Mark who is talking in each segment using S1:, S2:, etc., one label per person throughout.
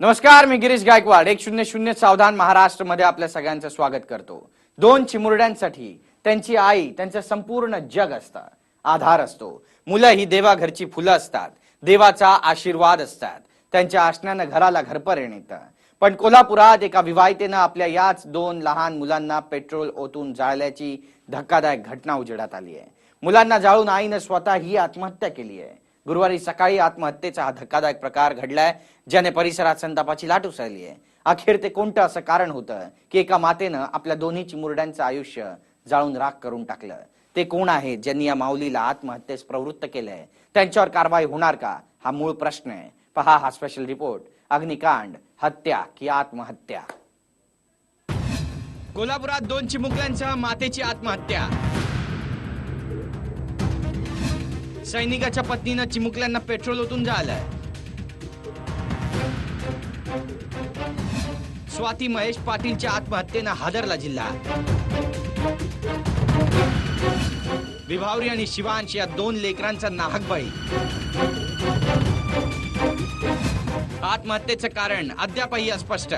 S1: नमस्कार मी गिरीश गायकवाड. एक शून्य शून्य सावधान महाराष्ट्रमध्ये आपल्या सगळ्यांचं स्वागत करतो. दोन चिमुरड्यांसाठी त्यांची आई त्यांचं संपूर्ण जग असतं. आधार असतो. मुलं ही देवाघरची फुलं असतात. देवाचा आशीर्वाद असतात. त्यांच्या आसण्यानं घराला घरपर्यंत येतं पण कोल्हापुरात एका विवाहितेनं आपल्या याच दोन लहान मुलांना पेट्रोल ओतून जाळल्याची धक्कादायक घटना उजेडात आली आहे. मुलांना जाळून आईनं स्वतः ही आत्महत्या केली आहे. गुरुवारी सकाळी आत्महत्येचा हा धक्कादायक प्रकार घडलाय ज्याने परिसरात संतापाची लाट उसळली आहे. अखेर ते कोणतं असं कारण होतं की एका मातेनं आपल्या दोन्ही चिमुरड्यांचं आयुष्य जाळून राख करून टाकलं? ते कोण आहेत ज्यांनी या माऊलीला आत्महत्येस प्रवृत्त केलंय? त्यांच्यावर कारवाई होणार का? हा मूळ प्रश्न आहे. पहा हा स्पेशल रिपोर्ट अग्निकांड हत्या की आत्महत्या? कोल्हापुरात दोन चिमुकल्यांसह मातेची आत्महत्या. सैनिकाच्या पत्नीनं चिमुकल्यांना पेट्रोल ओतून जाळलंय. स्वाती महेश पाटीलच्या आत्महत्येनं हादरला जिल्हा. विभावरी आणि शिवांश या दोन लेकरांचा नाहक बळी. आत्महत्येचं कारण अद्यापही अस्पष्ट.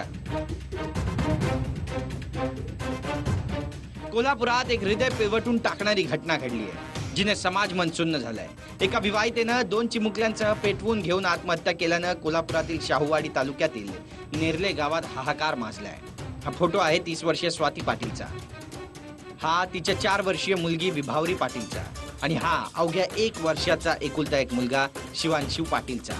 S1: कोल्हापुरात एक हृदय पिवटून टाकणारी घटना घडली आहे जिने समाज मनसुन्न झालाय. एका विवाहितेनं दोन चिमुकल्यांसह पेटवून घेऊन आत्महत्या केल्यानं कोल्हापुरातील शाहूवाडी तालुक्यातील नेरले गावात हाहाकार माजलाय. हा फोटो आहे तीस वर्षीय स्वाती पाटीलचा. हा तिच्या चार वर्षीय मुलगी विभावरी पाटीलचा. आणि हा अवघ्या एक वर्षाचा एकुलता एक मुलगा शिवांशिव पाटीलचा.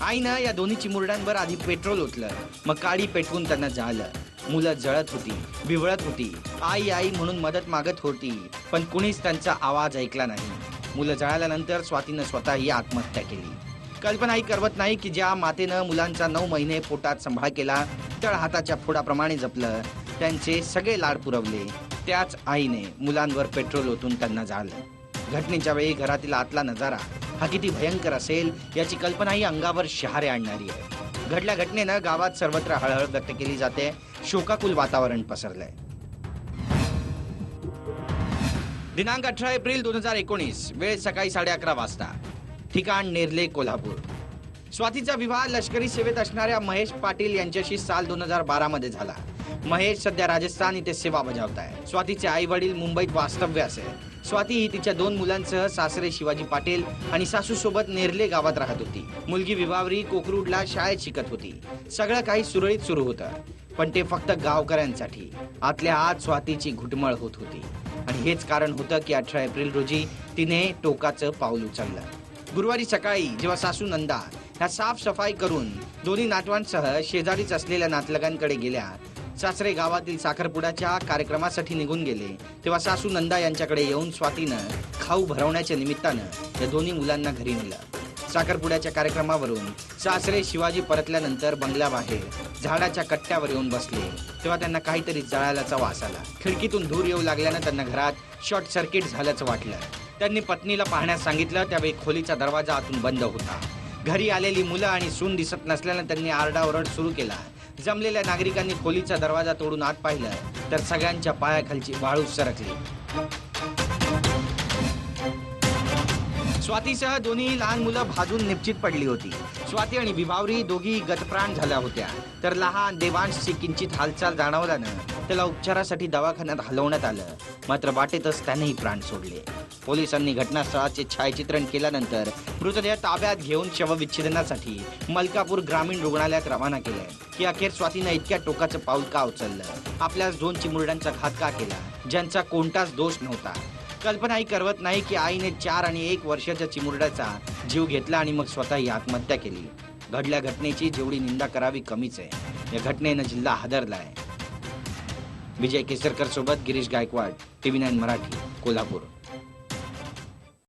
S1: आईनं या दोन्ही चिमुरड्यांवर आधी पेट्रोल ओतलं मग काडी पेटवून त्यांना झालं. मुलं जळत होती बिवळत होती. आई आई म्हणून मदत मागत होती पण कुणीच त्यांचा आवाज ऐकला नाही. मुलं जळाल्यानंतर स्वातीनं स्वतः ही आत्महत्या केली. कल्पनाही करवत नाही की ज्या मातेनं मुलांचा नऊ महिने पोटात सांभाळ केला तळ हाताच्या फोडाप्रमाणे जपलं त्यांचे सगळे लाड पुरवले. त्याच आईने मुलांवर पेट्रोल ओतून त्यांना जाळलं. घटनेच्या वेळी घरातील आतला नजारा हा किती भयंकर असेल याची कल्पनाही अंगावर शहारे आणणारी आहे. घडल्या घटनेनं गावात सर्वत्र हळहळ व्यक्त केली जाते. शोकाकुल वातावरण पसरलंय. दिनांक अठरा एप्रिल दोन हजार एकोणीस वेळ सकाळी साडे अकरा वाजता. ठिकाण नेरले कोल्हापूर. स्वातीचा विवाह लष्करी सेवेत असणाऱ्या महेश पाटील यांच्याशी साल दोन हजार बारा मध्ये झाला. महेश सध्या राजस्थान इथे सेवा बजावत आहे स्वातीचे आई वडील मुंबईत वास्तव्यास आहे स्वाती ही तिच्या दोन मुलांसह सासरे शिवाजी पाटील आणि सासू सोबत नेरले गावात राहत होती. मुलगी विवावरी कोकरूडला शाळेत शिकत होती. सगळं काही सुरळीत सुरू होतं. पण ते फक्त गावकऱ्यांसाठी. आतल्या आत स्वातीची घुटमळ होत होती. आणि हेच कारण होतं की अठरा एप्रिल रोजी तिने टोकाचं पाऊल उचललं. गुरुवारी सकाळी जेव्हा सासू नंदा ह्या साफसफाई करून दोन्ही नातवांसह शेजारीच असलेल्या नातलगांकडे गेल्या सासरे गावातील साखरपुड्याच्या कार्यक्रमासाठी निघून गेले. तेव्हा सासू नंदा यांच्याकडे येऊन स्वातीनं खाऊ भरवण्याच्या निमित्तानं या दोन्ही मुलांना घरी नेलं. साखरपुड्याच्या कार्यक्रमावरून सासरे शिवाजी परतल्यानंतर बंगल्याबाहेर झाडाच्या कट्ट्यावर येऊन बसले. तेव्हा त्यांना काहीतरी जळाल्याचा वास आला. खिडकीतून धूर येऊ लागल्यानं त्यांना घरात शॉर्ट सर्किट झाल्याचं वाटलं. त्यांनी पत्नीला पाहण्यास सांगितलं त्यावेळी खोलीचा दरवाजा आतून बंद होता. घरी आलेली मुलं आणि सून दिसत नसल्यानं त्यांनी आरडाओरड सुरू केला. जमलेल्या नागरिकांनी खोलीचा दरवाजा तोडून आत पाहिलं तर सगळ्यांच्या पायाखालची वाळू सरकली. स्वातीसह दोन्ही लहान मुलं भाजून निश्चित पडली होती. स्वाती आणि विभावरी दोघी गतप्राण झाल्या होत्या. तर लहान देवांशची किंचित हालचाल जाणवल्यानं त्याला उपचारासाठी दवाखान्यात हलवण्यात आलं. मात्र वाटेतच त्यानेही प्राण सोडले. पोलिसांनी घटनास्थळाचे छायाचित्रण केल्यानंतर मृतदेह ताब्यात घेऊन शवविच्छेदनासाठी मलकापूर ग्रामीण रुग्णालयात रवाना केलंय की अखेर स्वातीनं इतक्या टोकाचं पाऊल का उचललं? आपल्याच दोन चिमुरड्यांचा घात का केला? ज्यांचा कोणताच दोष नव्हता. कल्पनाही करवत नाही की आईने चार आणि एक वर्षाच्या चिमुरड्याचा जीव घेतला आणि मग स्वतःही आत्महत्या केली. घडल्या घटनेची जेवढी निंदा करावी कमीच आहे. या घटनेनं जिल्हा हादरला आहे विजय केसरकर सोबत गिरीश गायकवाड टीव्ही नाईन मराठी कोल्हापूर.